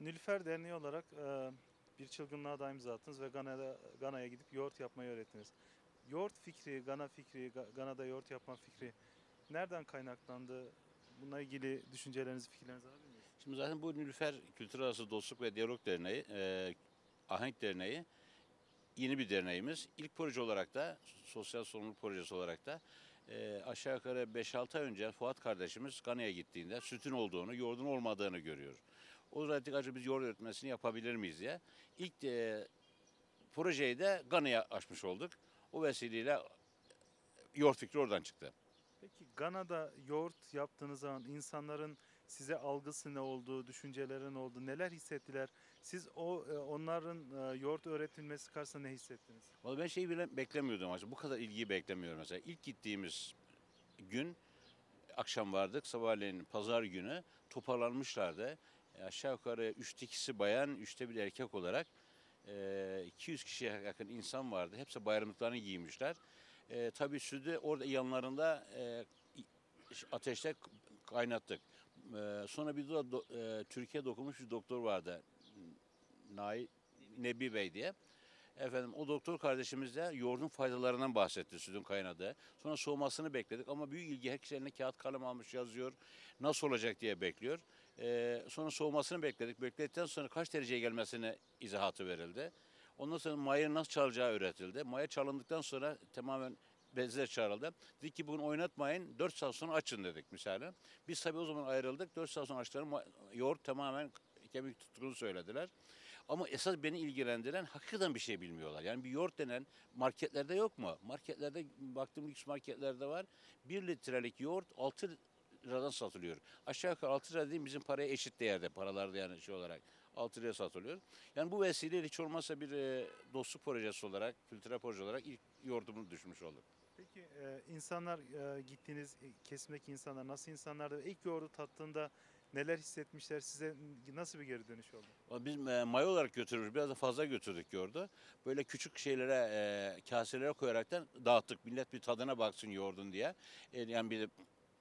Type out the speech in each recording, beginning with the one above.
Nilüfer Derneği olarak e, bir çılgınlığa da imza attınız ve Gana'da Gana'ya gidip yoğurt yapmayı öğrettiniz. Yoğurt fikri, Gana fikri, Ga- Gana'da yoğurt yapma fikri nereden kaynaklandı? Bununla ilgili düşüncelerinizi, fikirlerinizi alabilir miyiz? Şimdi zaten bu Nilüfer Kültür Arası Dostluk ve Diyalog Derneği, e, Ahenk Derneği yeni bir derneğimiz. İlk proje olarak da, sosyal sorumluluk projesi olarak da e, aşağı yukarı 5-6 ay önce Fuat kardeşimiz Gana'ya gittiğinde sütün olduğunu, yoğurdun olmadığını görüyor. O dedik acaba biz yoğurt üretmesini yapabilir miyiz diye. İlk e, projeyi de Gana'ya açmış olduk. O vesileyle yoğurt fikri oradan çıktı. Peki Gana'da yoğurt yaptığınız zaman insanların size algısı ne oldu, düşünceleri ne oldu, neler hissettiler? Siz o e, onların e, yoğurt öğretilmesi karşısında ne hissettiniz? Vallahi ben şeyi bile beklemiyordum açıkçası. Bu kadar ilgiyi beklemiyorum mesela. İlk gittiğimiz gün akşam vardık. Sabahleyin pazar günü toparlanmışlardı. Aşağı yukarı üçte ikisi bayan, üçte bir erkek olarak e, 200 kişiye yakın insan vardı. Hepsi bayramlıklarını giymişler. E, tabii sütü orada yanlarında e, ateşte kaynattık. E, sonra bir de e, Türkiye'de okumuş bir doktor vardı. Nay Nebi Bey diye. Efendim o doktor kardeşimiz de yoğurdun faydalarından bahsetti sütün kaynadığı. Sonra soğumasını bekledik ama büyük ilgi herkes eline kağıt kalem almış yazıyor. Nasıl olacak diye bekliyor. Ee, sonra soğumasını bekledik. Bekledikten sonra kaç dereceye gelmesine izahatı verildi. Ondan sonra maya nasıl çalacağı öğretildi. Maya çalındıktan sonra tamamen bezler çağrıldı. Dedik ki bugün oynatmayın 4 saat sonra açın dedik misali. Biz tabii o zaman ayrıldık. 4 saat sonra açtılar. Yoğurt tamamen kemik tuttuğunu söylediler. Ama esas beni ilgilendiren hakikaten bir şey bilmiyorlar. Yani bir yoğurt denen marketlerde yok mu? Marketlerde baktım lüks marketlerde var. 1 litrelik yoğurt 6 liradan satılıyor. Aşağı yukarı 6 lira değil bizim paraya eşit değerde paralarda yani şey olarak 6 liraya satılıyor. Yani bu vesileyle hiç olmazsa bir e, dostluk projesi olarak, kültürel proje olarak ilk yoğurdumuzu düşmüş olduk. Peki e, insanlar e, gittiğiniz e, kesimdeki insanlar nasıl insanlardı? İlk yoğurdu tattığında neler hissetmişler? Size nasıl bir geri dönüş oldu? Biz e, maya olarak götürürüz. Biraz da fazla götürdük yoğurdu. Böyle küçük şeylere, e, kaselere koyaraktan dağıttık. Millet bir tadına baksın yoğurdun diye. E, yani bir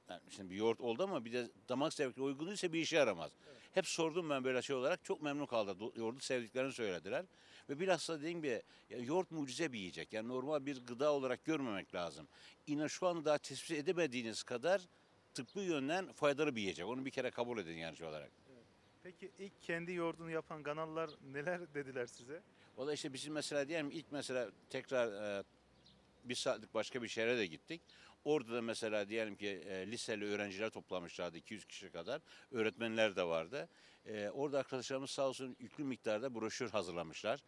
yani şimdi bir yoğurt oldu ama bir de damak zevkine uygun değilse bir işe yaramaz. Hep sordum ben böyle şey olarak. Çok memnun kaldı. Yoğurdu sevdiklerini söylediler. Ve bilhassa dediğim gibi ya yoğurt mucize bir yiyecek. Yani normal bir gıda olarak görmemek lazım. İnan şu anda daha tespit edemediğiniz kadar tıbbi yönden faydalı bir yiyecek. Onu bir kere kabul edin yani şey olarak. Peki ilk kendi yoğurdunu yapan Ganalılar neler dediler size? O da işte bizim mesela diyelim ilk mesela tekrar e, bir saatlik başka bir şehre de gittik. Orada da mesela diyelim ki e, liseli öğrenciler toplamışlardı 200 kişi kadar. Öğretmenler de vardı. E, orada arkadaşlarımız sağ olsun yüklü miktarda broşür hazırlamışlar.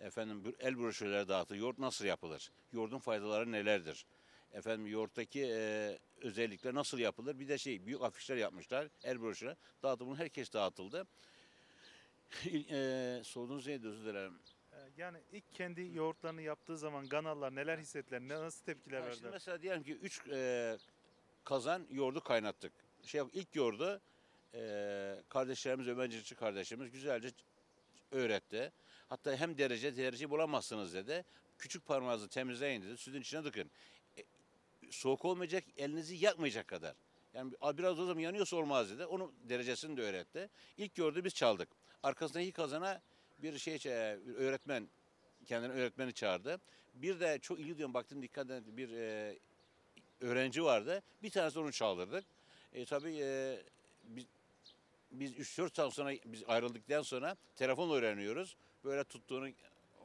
Efendim el broşürleri dağıtı. Yoğurt nasıl yapılır? Yoğurdun faydaları nelerdir? Efendim yoğurttaki e, özellikler nasıl yapılır? Bir de şey büyük afişler yapmışlar. El broşürü. Dağıtımını herkes dağıtıldı. e, sorduğunuz neydi özür dilerim. E, Yani ilk kendi yoğurtlarını yaptığı zaman Ganalılar neler hissettiler? Ne, nasıl tepkiler şimdi verdiler? mesela diyelim ki 3 kazan yoğurdu kaynattık. Şey ilk yoğurdu e, kardeşlerimiz Ömencikçi kardeşimiz güzelce öğretti. Hatta hem derece derece bulamazsınız dedi. Küçük parmağınızı temizleyin dedi. Sütün içine dökün. E, soğuk olmayacak, elinizi yakmayacak kadar. Yani "Aa, biraz o zaman yanıyorsa olmaz dedi. Onun derecesini de öğretti. İlk yoğurdu biz çaldık. Arkasından iki kazana bir şey bir öğretmen kendini öğretmeni çağırdı. Bir de çok ilgi duyuyorum baktım dikkat edin bir e, öğrenci vardı. Bir tanesi onu çaldırdık. E, tabii e, biz, biz 3-4 saat sonra biz ayrıldıktan sonra telefonla öğreniyoruz. Böyle tuttuğunu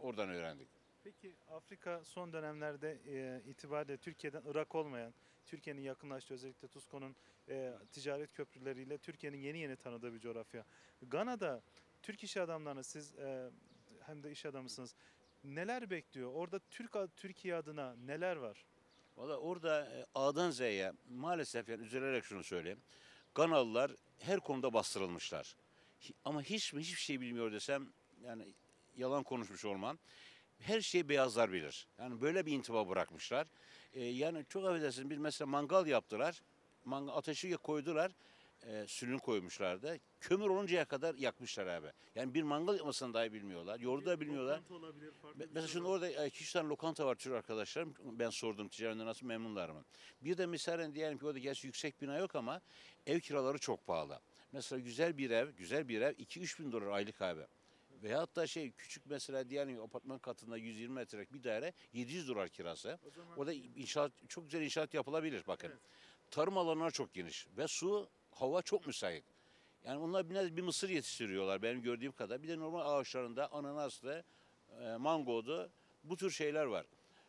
oradan öğrendik. Peki Afrika son dönemlerde e, itibariyle Türkiye'den Irak olmayan, Türkiye'nin yakınlaştığı özellikle Tusko'nun e, ticaret köprüleriyle Türkiye'nin yeni yeni tanıdığı bir coğrafya. Gana'da Türk iş adamlarını siz e, hem de iş adamısınız. Neler bekliyor? Orada Türk Türkiye adına neler var? Valla orada e, A'dan Z'ye maalesef yani üzülerek şunu söyleyeyim. Ganalılar her konuda bastırılmışlar. Ama hiç mi hiçbir şey bilmiyor desem yani yalan konuşmuş olmam. Her şeyi beyazlar bilir. Yani böyle bir intiba bırakmışlar. E, yani çok affedersiniz bir mesela mangal yaptılar. Mangal, ateşi koydular. E, sülün koymuşlardı. Kömür oluncaya kadar yakmışlar abi. Yani bir mangal yapmasını dahi bilmiyorlar. Yoğurdu da bilmiyorlar. olabilir, farklı Mesela şimdi orada 2-3 tane lokanta var Türk arkadaşlarım. Ben sordum ticaretinden nasıl memnunlar mı? Bir de misalen diyelim ki orada gerçi yüksek bina yok ama ev kiraları çok pahalı. Mesela güzel bir ev, güzel bir ev 2-3 bin dolar aylık abi. Veyahut da şey küçük mesela diyelim ki apartman katında 120 metrelik bir daire 700 dolar kirası. O zaman Orada inşaat çok güzel inşaat yapılabilir bakın. Tarım alanları çok geniş ve su, hava çok müsait. Yani onlar bir, bir mısır yetiştiriyorlar benim gördüğüm kadar. Bir de normal ağaçlarında ananaslı, e, mangodu bu tür şeyler var.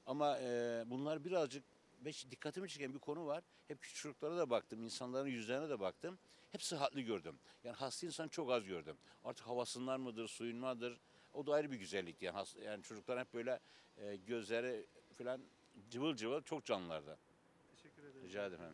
Ama e, bunlar birazcık ve dikkatimi çeken bir konu var. Hep küçük çocuklara da baktım, insanların yüzlerine de baktım. Hep sıhhatli gördüm. Yani hasta insan çok az gördüm. Artık havasından mıdır, suyun mıdır? O da ayrı bir güzellik. Yani, has- yani çocuklar hep böyle e, gözleri falan cıvıl cıvıl çok canlılardı. teşekkür ederim. Rica ederim.